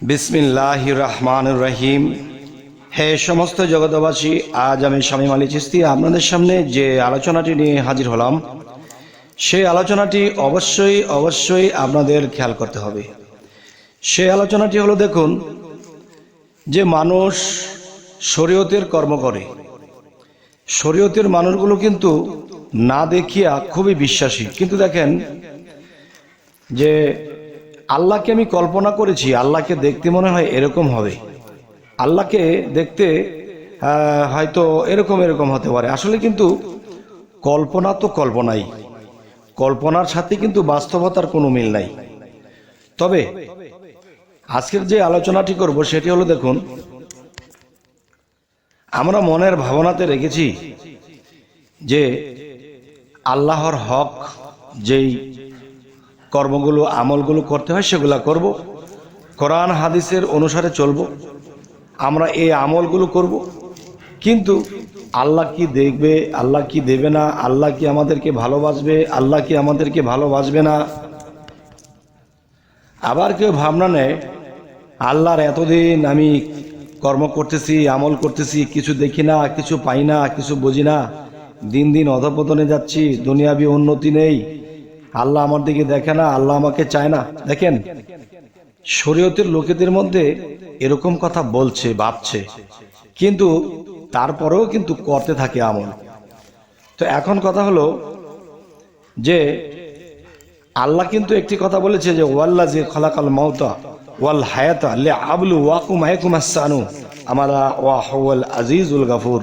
বিসমিল্লাহ রহমান রহিম হে সমস্ত জগতবাসী আজ আমি স্বামী মালি চিস্তি, আপনাদের সামনে যে আলোচনাটি নিয়ে হাজির হলাম সেই আলোচনাটি অবশ্যই অবশ্যই আপনাদের খেয়াল করতে হবে। সেই আলোচনাটি হলো, দেখুন, যে মানুষ শরীয়তের কর্ম করে, শরীয়তের মানুষগুলো কিন্তু না দেখিয়া খুবই বিশ্বাসী। কিন্তু দেখেন যে আল্লাহকে আমি কল্পনা করেছি, আল্লাহকে দেখতে মনে হয় এরকম হবে। আল্লাহকে দেখতে হয়তো এরকম এরকম হতে পারে। আসলে কিন্তু কল্পনা তো কল্পনাই। কল্পনার সাথে কিন্তু বাস্তবতার কোনো মিল নাই। তবে আজকের যে আলোচনাটি করব, সেটি হলো দেখুন, আমরা মনের ভাবনাতে রেখেছি যে আল্লাহর হক যেই কর্মগুলো, আমলগুলো করতে হয়, সেগুলা করব। কোরআন, হাদিসের অনুসারে চলব। আমরা এই আমলগুলো করব। কিন্তু আল্লাহ কি দেখবে, আল্লাহ কি দেবে না, আল্লাহ কি আমাদেরকে ভালোবাসবে, আল্লাহ কি আমাদেরকে ভালোবাসবে না? আবার কেউ ভাবনা নেয়, আল্লাহর এতদিন আমি কর্ম করতেছি, আমল করতেছি, কিছু দেখি না, কিছু পাই না, কিছু বুঝি না, দিন দিন অধপতনে যাচ্ছি, দুনিয়াবি উন্নতি নেই। আল্লাহ আমার দিকে দেখে না, আল্লাহ আমাকে চায় না। দেখেন, শরীয়তের লোকেদের মধ্যে এরকম কথা বলছে, ভাবছে। কিন্তু তারপরেও কিন্তু করতে থাকে আমল। তো এখন কথা হলো যে, আল্লাহ কিন্তু একটি কথা বলেছে যে ওয়াল্লা যে খলাকাল মাউতা ওয়াল হায়াতা লে আবলু ওয়াকুম আয়কুম আসানু আমারা ওয়াহওয়াল আজিজুল গাফুর।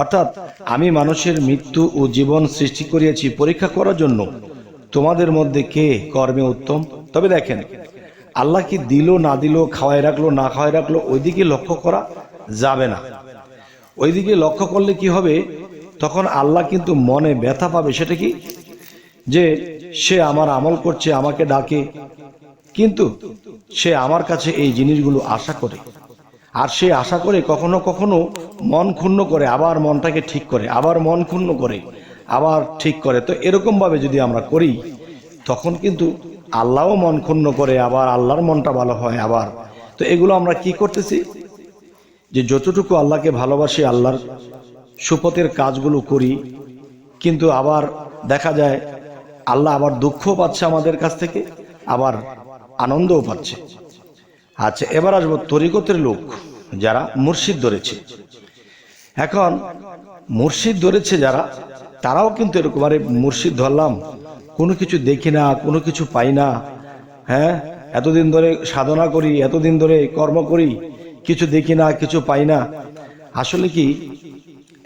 অর্থাৎ আমি মানুষের মৃত্যু ও জীবন সৃষ্টি করিয়েছি পরীক্ষা করার জন্য। তোমাদের মধ্যে কে কর্মে উত্তম? তবে দেখেন, আল্লাহ কি দিল, না দিল খাওয়াই রাখল, না খাওয়াই রাখল, ওইদিকে লক্ষ্য করা যাবে না। ওইদিকে লক্ষ্য করলে কি হবে? তখন আল্লাহ কিন্তু মনে ব্যথা পাবে। সেটা কি? যে সে আমার আমল করছে, আমাকে ডাকে, কিন্তু সে আমার কাছে এই জিনিসগুলো আশা করে। আর সে আশা করে কখনো কখনো মন ক্ষুণ্ণ করে, আবার মনটাকে ঠিক করে, আবার মন ক্ষুণ্ণ করে। আবার ঠিক করে। তো এরকম ভাবে যদি আমরা করি, তখন কিন্তু আল্লাহও মন ক্ষুণ্ণ করে, আবার আল্লাহর মনটা ভালো হয় আবার। তো এগুলো আমরা কি করতেছি? যে যতটুকু আল্লাহকে ভালোবাসি, আল্লাহর সুপথের কাজগুলো করি, কিন্তু আবার দেখা যায় আল্লাহ আবার দুঃখ পাচ্ছে আমাদের কাছ থেকে, আবার আনন্দও পাচ্ছে। আচ্ছা এবার আসব তরিকতের লোক, যারা মুর্শিদ ধরেছে। এখন মুর্শিদ ধরেছে যারা তারাও কিন্তু এরকম, আরে মুর্শিদ ধরলাম, কোনো কিছু দেখি না, কোনো কিছু পাই না হ্যাঁ? এতদিন ধরে সাধনা করি, এতদিন ধরে কর্ম করি, কিছু দেখি না, কিছু পাই না। আসলে কি,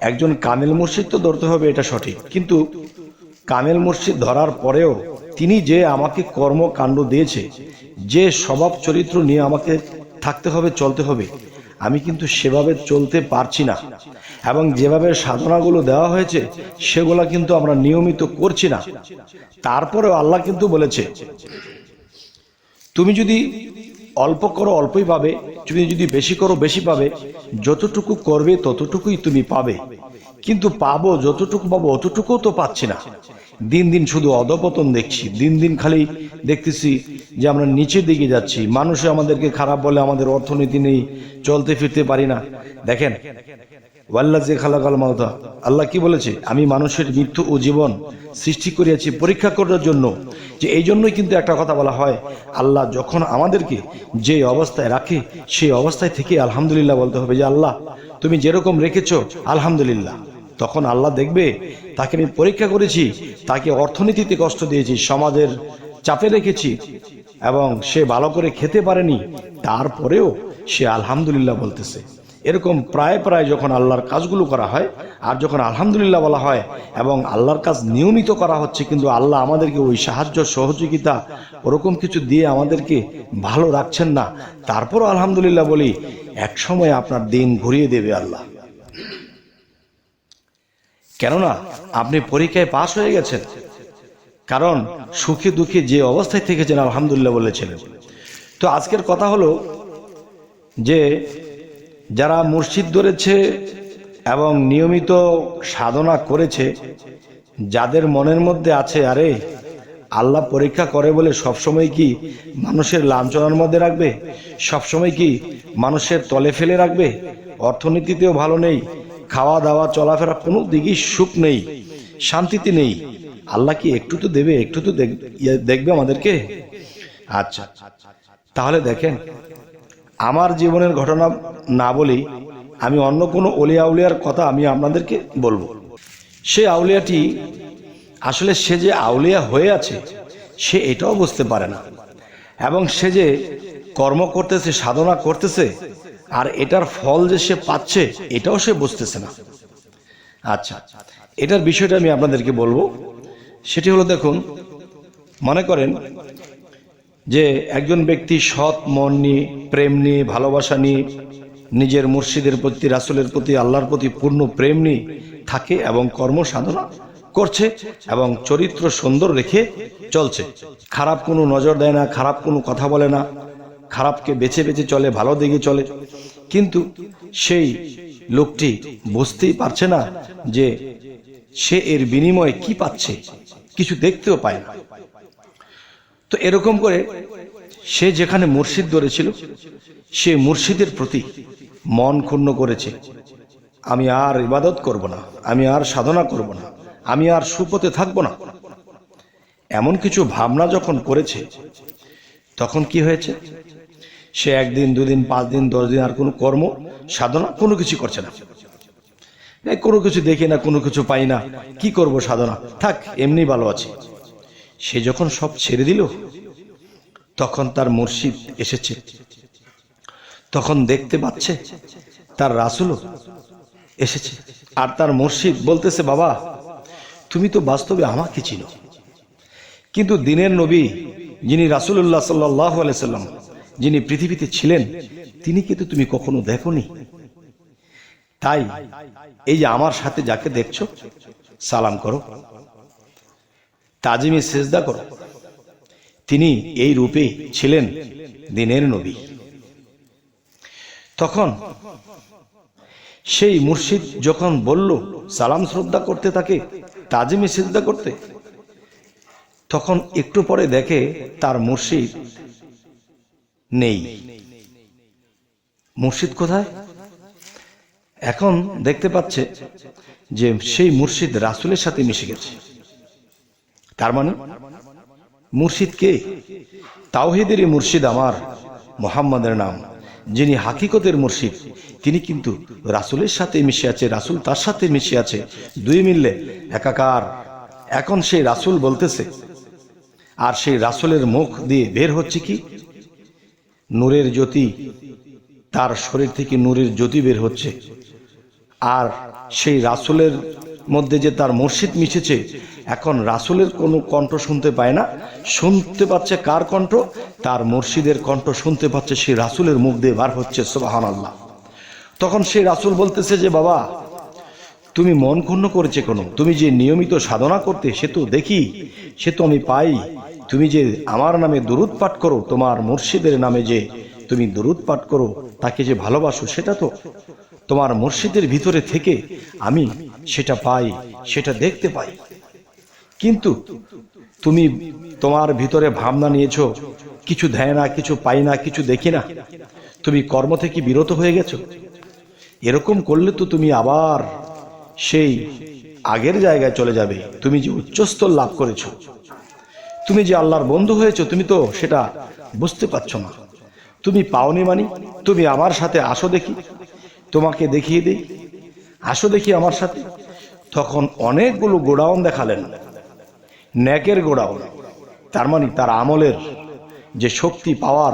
একজন কামেল মুর্শিদ তো ধরতে হবে, এটা সঠিক। কিন্তু কামেল মুর্শিদ ধরার পরেও তিনি যে আমাকে কর্মকাণ্ড দিয়েছে, যে স্বভাব চরিত্র নিয়ে আমাকে থাকতে হবে, চলতে হবে আমি কিন্তু সেভাবে চলতে পারছি না। এবং যেভাবে সাধনাগুলো দেওয়া হয়েছে, সেগুলা কিন্তু আমরা নিয়মিত করছি না। তারপরেও আল্লাহ কিন্তু বলেছে, তুমি যদি অল্প করো অল্পই পাবে, তুমি যদি বেশি করো বেশি পাবে, যতটুকু করবে ততটুকুই তুমি পাবে। কিন্তু পাবো যতটুকু পাবো অতটুকুও তো পাচ্ছি না। দিন দিন শুধু অধপতন দেখছি। দিন দিন খালি দেখতেছি যে আমরা নিচের দিকে যাচ্ছি। মানুষে আমাদেরকে খারাপ বলে আমাদের অর্থনীতি নেই, চলতে ফিরতে পারি না। দেখেন ওয়াল্লা যে খালাকাল মাওতা আল্লাহ কি বলেছে? আমি মানুষের মৃত্যু ও জীবন সৃষ্টি করিয়াছি পরীক্ষা করার জন্য। যে এই জন্যই কিন্তু একটা কথা বলা হয়, আল্লাহ যখন আমাদেরকে যে অবস্থায় রাখে, সেই অবস্থায় থেকে আলহামদুলিল্লাহ বলতে হবে যে, আল্লাহ, তুমি যেরকম রেখেছো, আলহামদুলিল্লাহ। তখন আল্লাহ দেখবে, তাকে আমি পরীক্ষা করেছি, তাকে অর্থনীতিতে কষ্ট দিয়েছি, সমাজের চাপে রেখেছি এবং সে ভালো করে খেতে পারেনি, তারপরেও সে আলহামদুলিল্লাহ বলতেছে। এরকম প্রায় প্রায় যখন আল্লাহর কাজগুলো করা হয়, আর যখন আলহামদুলিল্লাহ বলা হয় এবং আল্লাহর কাজ নিয়মিত করা হচ্ছে, কিন্তু আল্লাহ আমাদেরকে ওই সাহায্য, সহযোগিতা ওরকম কিছু দিয়ে আমাদেরকে ভালো রাখছেন না, তারপরও আলহামদুলিল্লাহ বলি এক সময় আপনার দিন ঘুরিয়ে দেবে আল্লাহ। কেননা আপনি পরীক্ষায় পাশ হয়ে গেছেন। কারণ সুখে দুঃখী যে অবস্থায় থেকেছেন, আলহামদুলিল্লাহ বলেছিলেন। তো আজকের কথা হলো যে, যারা মুর্শিদ ধরেছে এবং নিয়মিত সাধনা করেছে, যাদের মনের মধ্যে আছে, আরে, আল্লাহ পরীক্ষা করে বলে সবসময় কি মানুষের লাঞ্ছনার মধ্যে রাখবে? সবসময় কি মানুষের তলে ফেলে রাখবে? অর্থনীতিতেও ভালো নেই খাওয়া দাওয়া চলাফেরা কোনো দিকেই সুখ নেই, শান্তিতে নেই। আল্লাহ কি একটু তো দেবে, একটু তো ইয়ে দেখবে আমাদেরকে? আচ্ছা তাহলে দেখেন, আমার জীবনের ঘটনা না বলি আমি অন্য কোনো অলিয়া আউলিয়ার কথা আমি আপনাদেরকে বলব। সে আউলিয়াটি আসলে সে যে আউলিয়া হয়ে আছে, সে এটাও বুঝতে পারে না। এবং সে যে কর্ম করতেছে, সাধনা করতেছে আর এটার ফল যে সে পাচ্ছে, এটাও সে বুঝতেছে না। আচ্ছা এটার বিষয়টা আমি আপনাদেরকে বলব। সেটি হলো দেখুন, মনে করেন যে একজন ব্যক্তি সৎ মন নিয়ে, প্রেম নিয়ে, ভালোবাসা নিয়ে, নিজের মুর্শিদের প্রতি, রাসুলের প্রতি, আল্লাহর প্রতি পূর্ণ প্রেম নিয়ে থাকে এবং কর্ম সাধনা করছে এবং চরিত্র সুন্দর রেখে চলছে। খারাপ কোনো নজর দেয় না, খারাপ কোনো কথা বলে না। খারাপকে বেছে বেছে চলে, ভালো দিকে চলে। কিন্তু সেই লোকটি বুঝতেই পারছে না যে সে এর বিনিময়ে কি পাচ্ছে, কিছু দেখতেও পায় না। তো এরকম করে সে যেখানে মুর্শিদ ধরেছিল, সে মুর্শিদের প্রতি মন ক্ষুণ্ণ করেছে। আমি আর ইবাদত করব না, আমি আর সাধনা করব না, আমি আর সুপথে থাকব না। এমন কিছু ভাবনা যখন করেছে, তখন কি হয়েছে? সে একদিন, দুদিন পাঁচ দিন দশ দিন আর কোনো কর্ম, সাধনা কোনো কিছু করছে না। কোনো কিছু দেখি না, কোনো কিছু পাই না, কি করব সাধনা? থাক, এমনি ভালো আছে। সে যখন সব ছেড়ে দিল, তখন তার মুর্শিদ এসেছে। তখন দেখতে পাচ্ছে, তার রাসুলও এসেছে। আর তার মুর্শিদ বলতেছে, বাবা, তুমি তো বাস্তবে আমাকে ছিল কিন্তু দিনের নবী যিনি রাসুল্লাহ সাল্লাহ সাল্লাম যিনি পৃথিবীতে ছিলেন, তিনি কিন্তু তুমি কখনো দেখনি। তাই, এই যে আমার সাথে যাকে দেখছ, সালাম করো। তাজিমে সেজদা করো। তিনি এই রূপে ছিলেন দিনের নবী। তখন সেই মুর্শিদ যখন বলল, সালাম শ্রদ্ধা করতে তাকে, তাজিমে সেজদা করতে, তখন একটু পরে দেখে তার মুর্শিদ নেই। মুর্শিদ কোথায়? এখন দেখতে পাচ্ছে যে সেই মুর্শিদ রাসুলের সাথে মিশে গেছে। তার মানে মুর্শিদ কে? তাওহিদেরই মুর্শিদ আমার মোহাম্মদের নাম। যিনি হাকিকতের মুর্শিদ, তিনি কিন্তু রাসুলের সাথে মিশে আছে, রাসুল তার সাথে মিশে আছে। দুই মিললে একাকার। এখন সেই রাসুল বলতেছে, আর সেই রাসুলের মুখ দিয়ে বের হচ্ছে কি? নূরের জ্যোতি, তার শরীর থেকে নূরের জ্যোতি বের হচ্ছে। আর সেই রাসুলের মধ্যে যে তার মসজিদ মিশেছে, এখন রাসুলের কোনো কণ্ঠ শুনতে পায় না। শুনতে পাচ্ছে কার কণ্ঠ? তার মুর্শিদের কণ্ঠ শুনতে পাচ্ছে সেই রাসুলের মুখ দিয়ে বার হচ্ছে সোবাহান আল্লাহ তখন সেই রাসুল বলতেছে যে, বাবা, তুমি মন ক্ষুণ্ণ করেছে কোনো? তুমি যে নিয়মিত সাধনা করতে, সে তো দেখি, সে তো আমি পাই। তুমি যে আমার নামে দুরুদ পাঠ করো, তোমার মুর্শিদের নামে যে তুমি দুরুদ পাঠ করো, তাকে যে ভালোবাসো সেটা তো? তোমার মুর্শিদের ভিতরে থেকে আমি সেটা পাই, সেটা দেখতে পাই। কিন্তু তুমি তোমার ভিতরে ভাবনা নিয়েছো, কিছু দেয় না, কিছু পাই না, কিছু দেখি না। তুমি কর্ম থেকে বিরত হয়ে গেছো। এরকম করলে তো তুমি আবার সেই আগের জায়গায় চলে যাবে। তুমি যে উচ্চস্তর লাভ করেছ। তুমি যে আল্লাহর বন্ধু হয়েছো, তুমি তো সেটা বুঝতে পারছ না। তুমি পাওনি মানি, তুমি আমার সাথে আসো দেখি। তোমাকে দেখিয়ে দিই, আসো দেখি আমার সাথে। তখন অনেকগুলো গোডাউন দেখালেন। ন্যাকের গোডাউন। তার মানে তার আমলের যে শক্তি, পাওয়ার,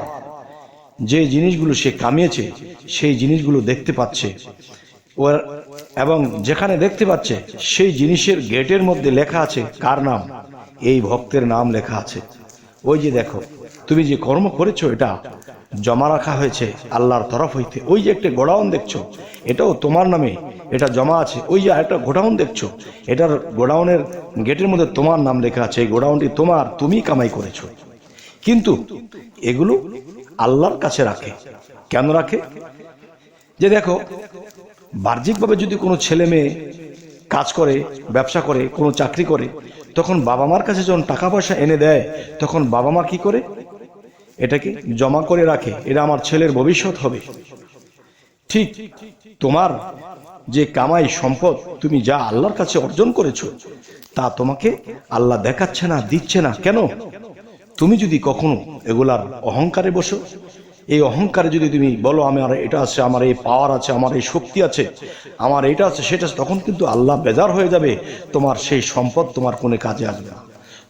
যে জিনিসগুলো সে কামিয়েছে, সেই জিনিসগুলো দেখতে পাচ্ছে। ওর এবং যেখানে দেখতে পাচ্ছে, সেই জিনিসের গেটের মধ্যে লেখা আছে, কার নাম? এই ভক্তের নাম লেখা আছে। ওই যে দেখো, তুমি যে কর্ম করেছ এটা, জমা রাখা হয়েছে আল্লাহর তরফ হইতে। ওই যে একটা গোডাউন দেখছ, এটাও তোমার নামে, এটা জমা আছে। ওই যে একটা গোডাউন দেখছ, এটার গোডাউনের গেটের মধ্যে তোমার নাম লেখা আছে, এই গোডাউনটি তোমার, তুমি কামাই করেছ। কিন্তু এগুলো আল্লাহর কাছে রাখে। কেন রাখে? যে দেখো, বাহ্যিকভাবে যদি কোনো ছেলে মেয়ে কাজ করে, ব্যবসা করে, কোনো চাকরি করে তখন বাবা মার কাছে যখন টাকা পয়সা এনে দেয়, তখন বাবা মা কি করে? এটাকে জমা করে রাখে। এটা আমার ছেলের ভবিষ্যৎ হবে। ঠিক তোমার যে কামাই সম্পদ তুমি যা আল্লাহর কাছে অর্জন করেছ, তা তোমাকে আল্লাহ দেখাচ্ছে না, দিচ্ছে না। কেন? তুমি যদি কখনো এগুলার অহংকারে বসো এই অহংকারে যদি তুমি বলো, আমার এটা আছে, আমার এই পাওয়ার আছে, আমার এই শক্তি আছে, আমার এটা আছে, সেটা তখন কিন্তু আল্লাহ বেজার হয়ে যাবে। তোমার সেই সম্পদ তোমার কোনো কাজে আসবে না।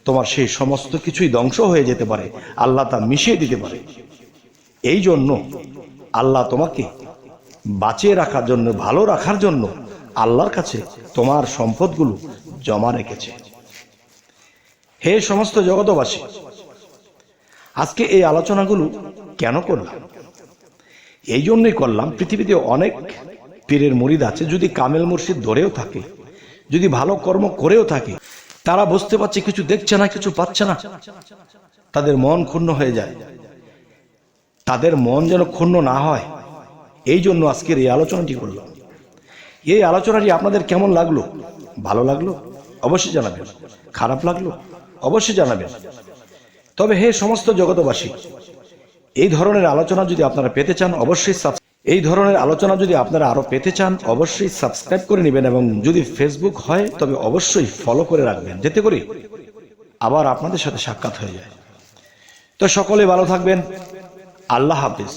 তোমার সেই সমস্ত কিছুই ধ্বংস হয়ে যেতে পারে। আল্লাহ তা মিশিয়ে দিতে পারে। এই জন্য আল্লাহ তোমাকে বাঁচিয়ে রাখার জন্য, ভালো রাখার জন্য আল্লাহর কাছে তোমার সম্পদগুলো জমা রেখেছে। হে সমস্ত জগতবাসী আজকে এই আলোচনাগুলো কেন করলাম? এই জন্যই করলাম। পৃথিবীতে অনেক পীরের মুরিদ আছে, যদি কামেল মুর্শিদ ধরেও থাকে, যদি ভালো কর্ম করেও থাকে, তারা বুঝতে পারছে কিছু দেখছে না, কিছু পাচ্ছে না। তাদের মন ক্ষুণ্ণ হয়ে যায়। তাদের মন যেন ক্ষুণ্ণ না হয়। এই জন্য আজকের এই আলোচনাটি করলাম। এই আলোচনাটি আপনাদের কেমন লাগল? ভালো লাগল? অবশ্যই জানাবেন। খারাপ লাগল? অবশ্যই জানাবেন। তবে হে সমস্ত জগতবাসী এই ধরনের আলোচনা যদি আপনারা পেতে চান, অবশ্যই এই ধরনের আলোচনা যদি আপনারা আরও পেতে চান, অবশ্যই সাবস্ক্রাইব করে নেবেন এবং যদি ফেসবুক হয়, তবে অবশ্যই ফলো করে রাখবেন, যেতে করি আবার আপনাদের সাথে সাক্ষাৎ হয়ে যায়। তো সকলে ভালো থাকবেন। আল্লাহ হাফিজ।